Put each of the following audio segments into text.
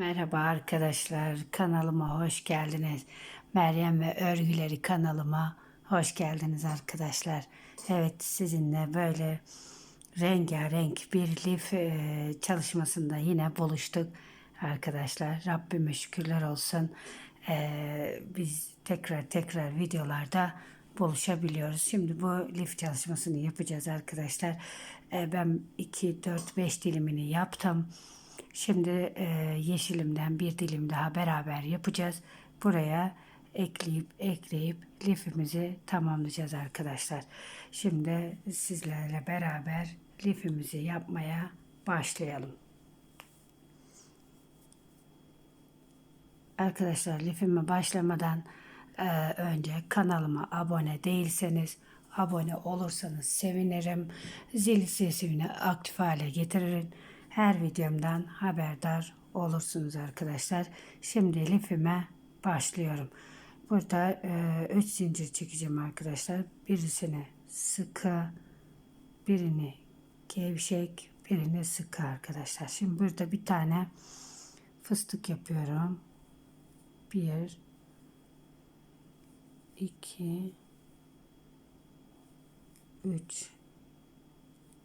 Merhaba arkadaşlar, kanalıma hoş geldiniz. Meryem ve Örgüleri kanalıma hoş geldiniz arkadaşlar. Evet sizinle böyle rengarenk bir lif e, çalışmasında yine buluştuk arkadaşlar. Rabbime şükürler olsun. E, biz tekrar tekrar videolarda buluşabiliyoruz. Şimdi bu lif çalışmasını yapacağız arkadaşlar. E, ben 2, 4, 5 dilimini yaptım. Şimdi e, yeşilimden bir dilim daha beraber yapacağız. Buraya ekleyip ekleyip lifimizi tamamlayacağız arkadaşlar. Şimdi sizlerle beraber lifimizi yapmaya başlayalım. Arkadaşlar lifime başlamadan e, önce kanalıma abone değilseniz abone olursanız sevinirim. Zil sesini aktif hale getirin. Her videomdan haberdar olursunuz arkadaşlar. Şimdi lifime başlıyorum. Burada 3 e, zincir çekeceğim arkadaşlar. Birisini sıkı, birini gevşek, birini sıkı arkadaşlar. Şimdi burada bir tane fıstık yapıyorum. 1 2 3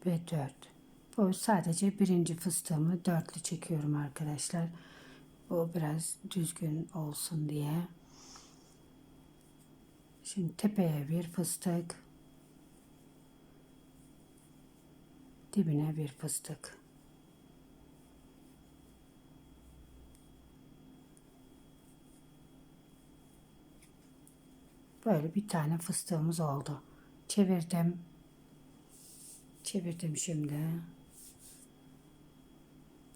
ve 4 bu sadece birinci fıstığımı dörtlü çekiyorum arkadaşlar. Bu biraz düzgün olsun diye. Şimdi tepeye bir fıstık. Dibine bir fıstık. Böyle bir tane fıstığımız oldu. Çevirdim. Çevirdim şimdi.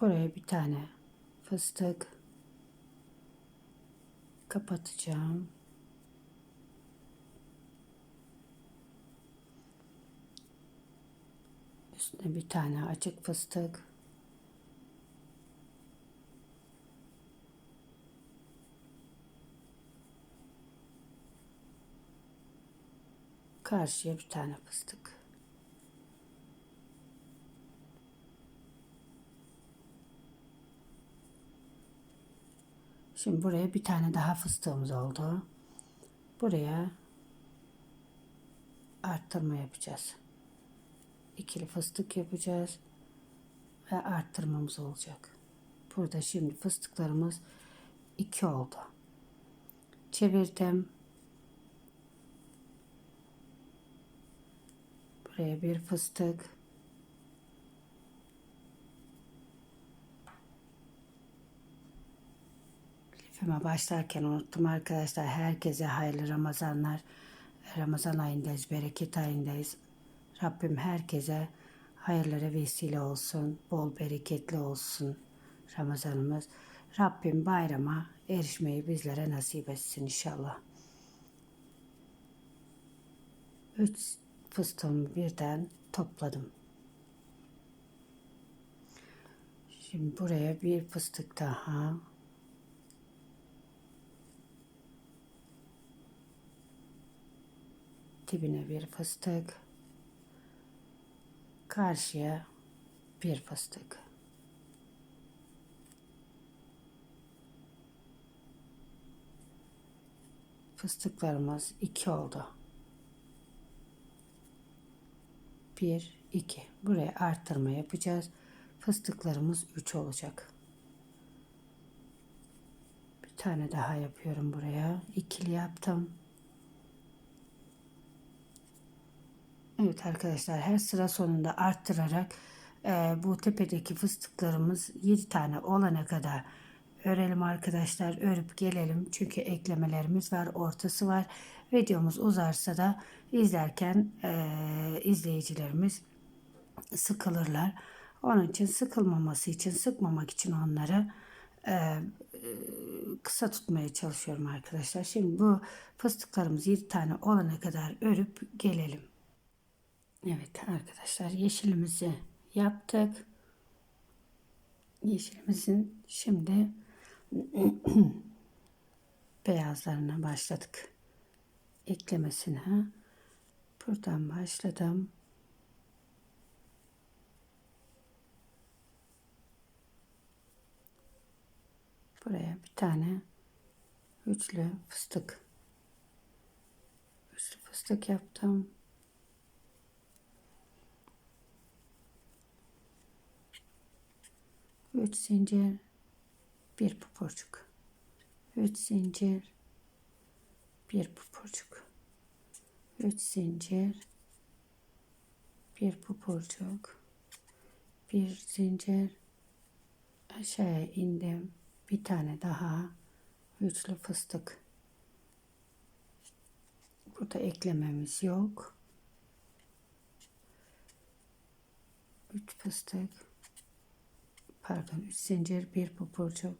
Buraya bir tane fıstık kapatacağım. Üstüne bir tane açık fıstık. Karşıya bir tane fıstık. Şimdi buraya bir tane daha fıstığımız oldu. Buraya arttırma yapacağız. İkili fıstık yapacağız ve arttırmamız olacak. Burada şimdi fıstıklarımız iki oldu. Çevirdim. Buraya bir fıstık Filme başlarken unuttum arkadaşlar. Herkese hayırlı Ramazanlar. Ramazan ayındayız, bereket ayındayız. Rabbim herkese hayırlara vesile olsun, bol bereketli olsun Ramazanımız. Rabbim bayrama erişmeyi bizlere nasip etsin inşallah. Üç fıstığımı birden topladım. Şimdi buraya bir fıstık daha dibine bir fıstık. Karşıya bir fıstık. Fıstıklarımız iki oldu. Bir iki. Buraya arttırma yapacağız. Fıstıklarımız üç olacak. Bir tane daha yapıyorum buraya. İkili yaptım Evet arkadaşlar her sıra sonunda arttırarak e, bu tepedeki fıstıklarımız 7 tane olana kadar örelim arkadaşlar. Örüp gelelim çünkü eklemelerimiz var ortası var. Videomuz uzarsa da izlerken e, izleyicilerimiz sıkılırlar. Onun için sıkılmaması için sıkmamak için onları e, kısa tutmaya çalışıyorum arkadaşlar. Şimdi bu fıstıklarımız 7 tane olana kadar örüp gelelim. Evet arkadaşlar yeşilimizi yaptık. Yeşilimizin şimdi beyazlarına başladık. Eklemesine buradan başladım. Buraya bir tane üçlü fıstık. Üçlü fıstık yaptım. Üç zincir, bir pupurcuk. Üç zincir, bir pupurcuk. Üç zincir, bir pupurcuk. Bir zincir, aşağıya indim. Bir tane daha üçlü fıstık. Burada eklememiz yok. Üç fıstık. Pardon, üç zincir, bir pupurcuk.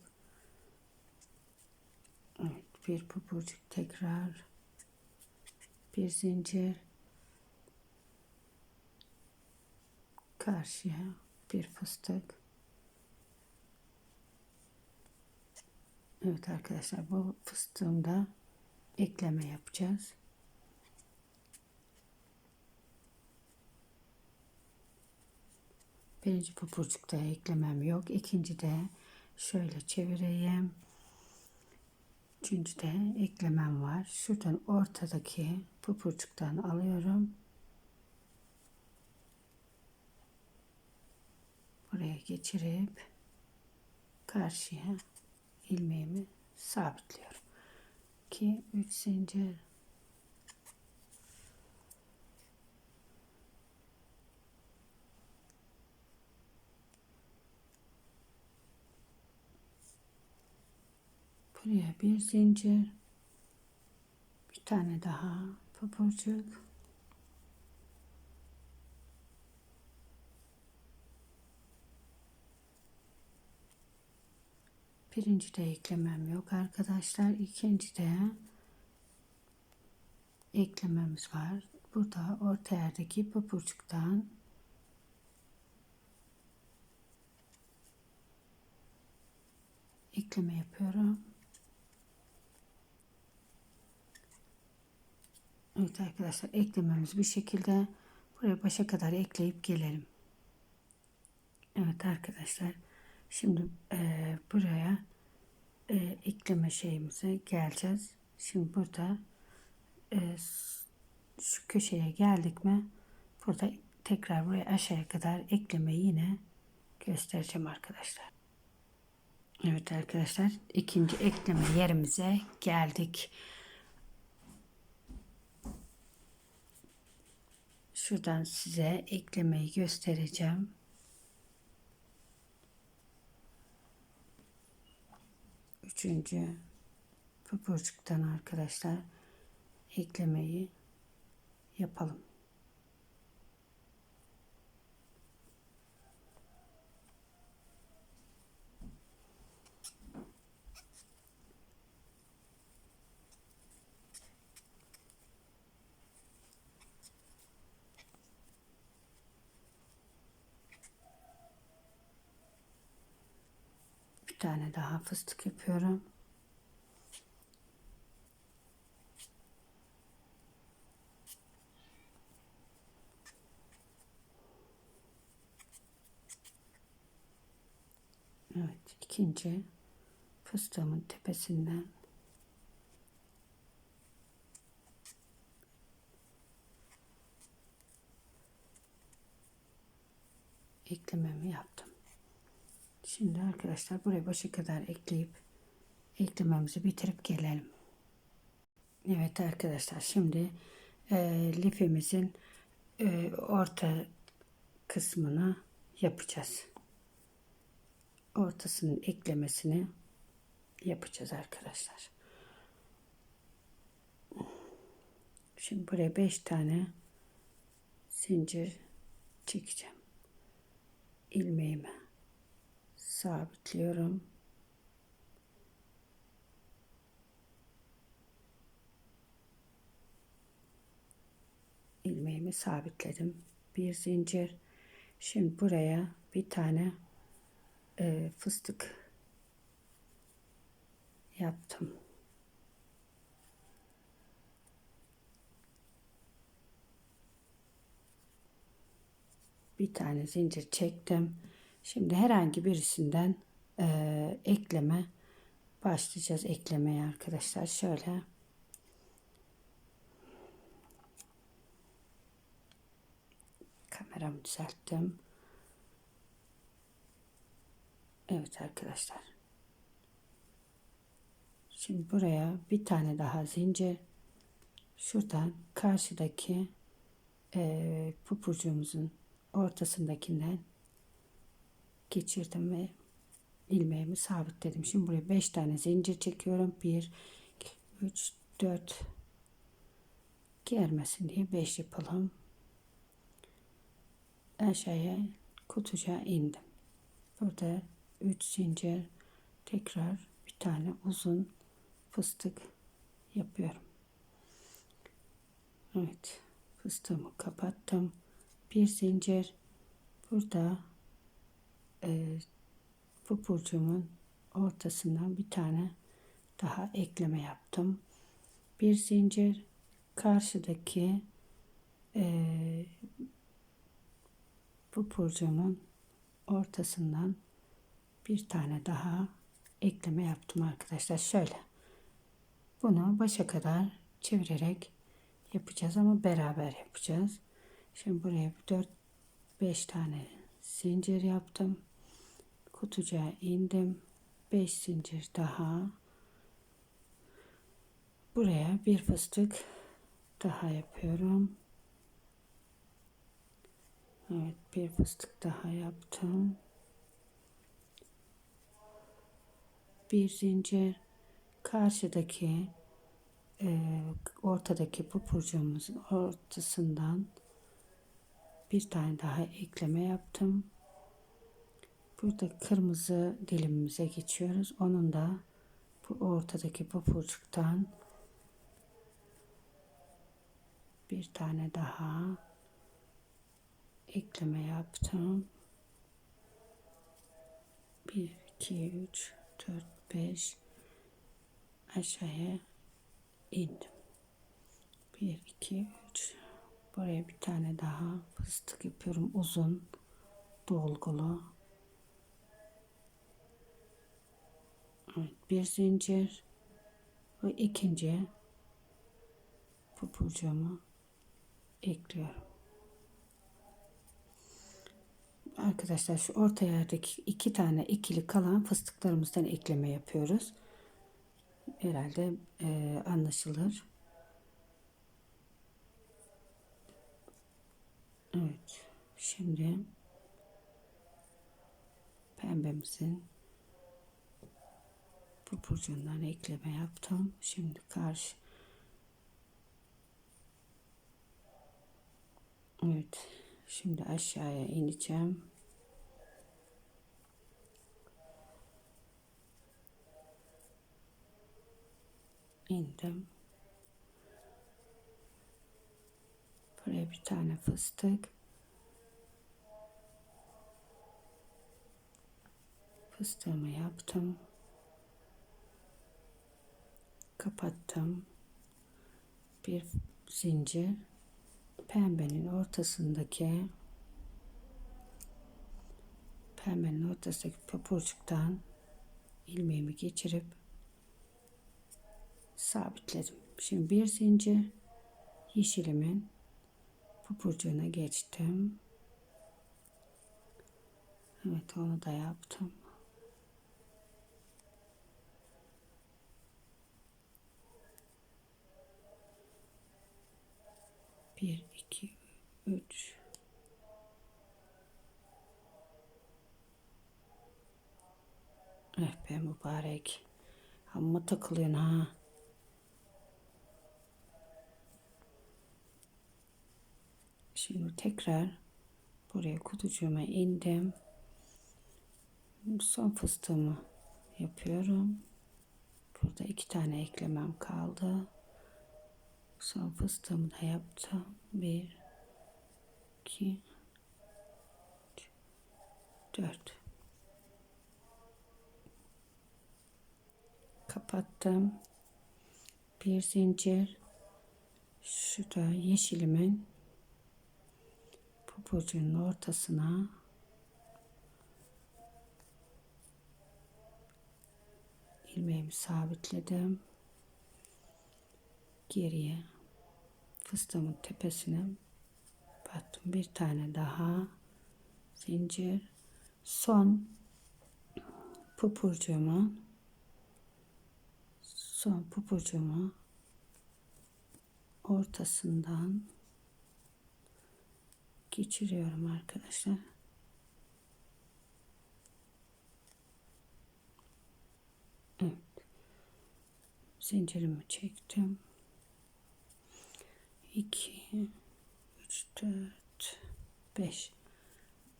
Evet, bir pupurcuk tekrar. Bir zincir. Karşıya bir fıstık. Evet arkadaşlar bu fıstığımda ekleme yapacağız. Birinci pupurcukta eklemem yok. İkinci de şöyle çevireyim. Üçüncü de eklemem var. Şuradan ortadaki pupurcuktan alıyorum. Buraya geçirip karşıya ilmeğimi sabitliyorum. 2 3 zincir Buraya bir zincir bir tane daha pupurcuk Birinci de eklemem yok arkadaşlar. İkinci de eklememiz var. Burada orta yerdeki papuçuktan ekleme yapıyorum. Evet arkadaşlar eklememiz bu şekilde. Buraya başa kadar ekleyip gelelim. Evet arkadaşlar. Şimdi e, buraya e, ekleme şeyimize geleceğiz. Şimdi burada e, şu köşeye geldik mi burada tekrar buraya aşağıya kadar eklemeyi yine göstereceğim arkadaşlar. Evet arkadaşlar ikinci ekleme yerimize geldik. Şuradan size eklemeyi göstereceğim. Üçüncü pupurcuktan arkadaşlar eklemeyi yapalım. Bir tane daha fıstık yapıyorum. Evet, ikinci fıstığımın tepesinden eklememi yaptım. Şimdi arkadaşlar buraya başa kadar ekleyip eklememizi bitirip gelelim. Evet arkadaşlar şimdi e, lifimizin e, orta kısmını yapacağız. Ortasının eklemesini yapacağız arkadaşlar. Şimdi buraya 5 tane zincir çekeceğim. ilmeğimi sabitliyorum. ilmeğimi sabitledim. Bir zincir. Şimdi buraya bir tane e, fıstık yaptım. Bir tane zincir çektim. Şimdi herhangi birisinden e, ekleme başlayacağız eklemeye arkadaşlar. Şöyle kameramı düzelttim. Evet arkadaşlar. Şimdi buraya bir tane daha zincir şuradan karşıdaki e, pupucuğumuzun ortasındakinden geçirdim ve ilmeğimi sabitledim. Şimdi buraya 5 tane zincir çekiyorum. 1 2 3 4 germesin diye 5 yapalım. Aşağıya kutucuğa indim. Burada 3 zincir tekrar bir tane uzun fıstık yapıyorum. Evet fıstığımı kapattım. Bir zincir burada e, bu burcumun ortasından bir tane daha ekleme yaptım. Bir zincir karşıdaki e, bu burcumun ortasından bir tane daha ekleme yaptım arkadaşlar. Şöyle. Bunu başa kadar çevirerek yapacağız ama beraber yapacağız. Şimdi buraya 4-5 tane zincir yaptım. Kutucuğa indim. 5 zincir daha. Buraya bir fıstık daha yapıyorum. Evet bir fıstık daha yaptım. Bir zincir karşıdaki e, ortadaki pupurcuğumuzun ortasından bir tane daha ekleme yaptım. Burada kırmızı dilimimize geçiyoruz. Onun da bu ortadaki pupurcuktan bir tane daha ekleme yaptım. 1 2 3 4 5 aşağıya indim. 1 2 3 buraya bir tane daha fıstık yapıyorum uzun dolgulu bir zincir ve ikinci pupucuğumu ekliyorum arkadaşlar şu orta yerdeki iki tane ikili kalan fıstıklarımızdan ekleme yapıyoruz herhalde e, anlaşılır. Evet. Şimdi pembemizin bu ekleme yaptım. Şimdi karşı Evet. Şimdi aşağıya ineceğim. indim. Buraya bir tane fıstık. Fıstığımı yaptım. Kapattım. Bir zincir pembenin ortasındaki pembenin ortasındaki papuçuktan ilmeğimi geçirip sabitledim. Şimdi bir zincir yeşilimin pupucuğuna geçtim. Evet onu da yaptım. Bir, iki, üç. Eh be mübarek. Amma takılıyorsun ha. Şimdi tekrar buraya kutucuğuma indim. Son fıstığımı yapıyorum. Burada iki tane eklemem kaldı. Son fıstığımı da yaptım. Bir, iki, üç, dört. Kapattım. Bir zincir. Şurada yeşilimin papucunun ortasına ilmeğimi sabitledim. Geriye fıstığımın tepesine battım. Bir tane daha zincir. Son pupurcuğumu son pupurcuğumu ortasından geçiriyorum arkadaşlar. Evet. Zincirimi çektim. 2 3 4 5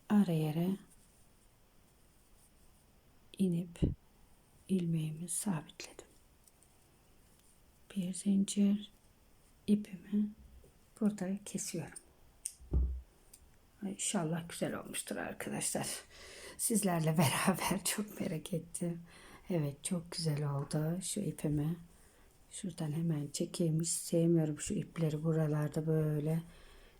ara yere inip ilmeğimi sabitledim. Bir zincir ipimi burada kesiyorum. İnşallah güzel olmuştur arkadaşlar. Sizlerle beraber çok merak ettim. Evet çok güzel oldu. Şu ipimi şuradan hemen çekeyim. Hiç sevmiyorum şu ipleri buralarda böyle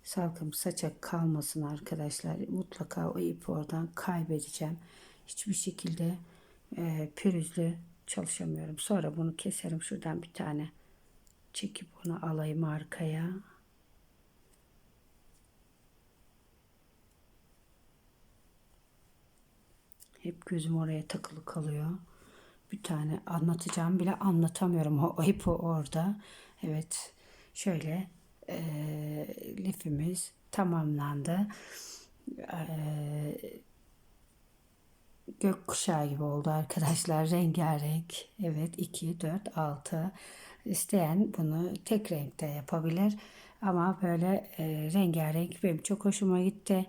salkım saçak kalmasın arkadaşlar. Mutlaka o ipi oradan kaybedeceğim. Hiçbir şekilde e, pürüzlü çalışamıyorum. Sonra bunu keserim. Şuradan bir tane çekip onu alayım arkaya. Hep gözüm oraya takılı kalıyor. Bir tane anlatacağım bile anlatamıyorum. O, o ipi orada. Evet. Şöyle e, lifimiz tamamlandı. E, gökkuşağı gibi oldu arkadaşlar. Rengarenk. Evet 2, 4, 6. İsteyen bunu tek renkte yapabilir. Ama böyle e, rengarenk benim çok hoşuma gitti.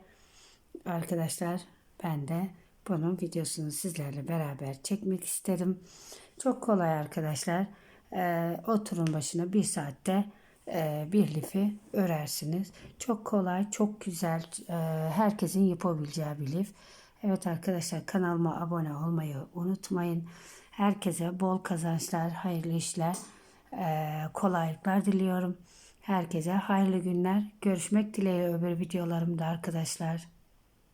Arkadaşlar ben de bunun videosunu sizlerle beraber çekmek isterim. Çok kolay arkadaşlar. E, oturun başına bir saatte e, bir lifi örersiniz. Çok kolay, çok güzel. E, herkesin yapabileceği bir lif. Evet arkadaşlar kanalıma abone olmayı unutmayın. Herkese bol kazançlar, hayırlı işler, e, kolaylıklar diliyorum. Herkese hayırlı günler. Görüşmek dileğiyle öbür videolarımda arkadaşlar.